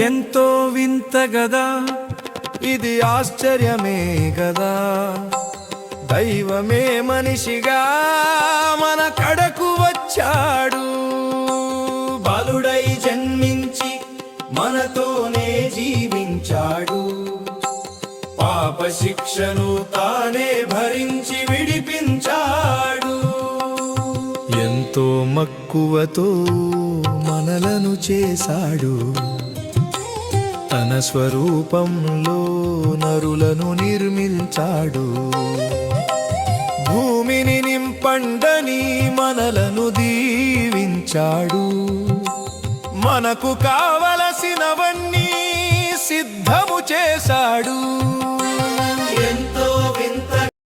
ఎంతో వింత గదా ఇది ఆశ్చర్యమే గదా దైవమే మనిషిగా మన కడకు వచ్చాడు. బలుడై జన్మించి మనతోనే జీవించాడు. పాప శిక్షను తానే భరించి విడిపించాడు. ఎంతో మక్కువతో మనలను చేశాడు. తన స్వరూపంలో నరులను నిర్మించాడు. భూమిని నింపండని మనలను దీవించాడు. మనకు కావలసినవన్నీ సిద్ధము చేశాడు.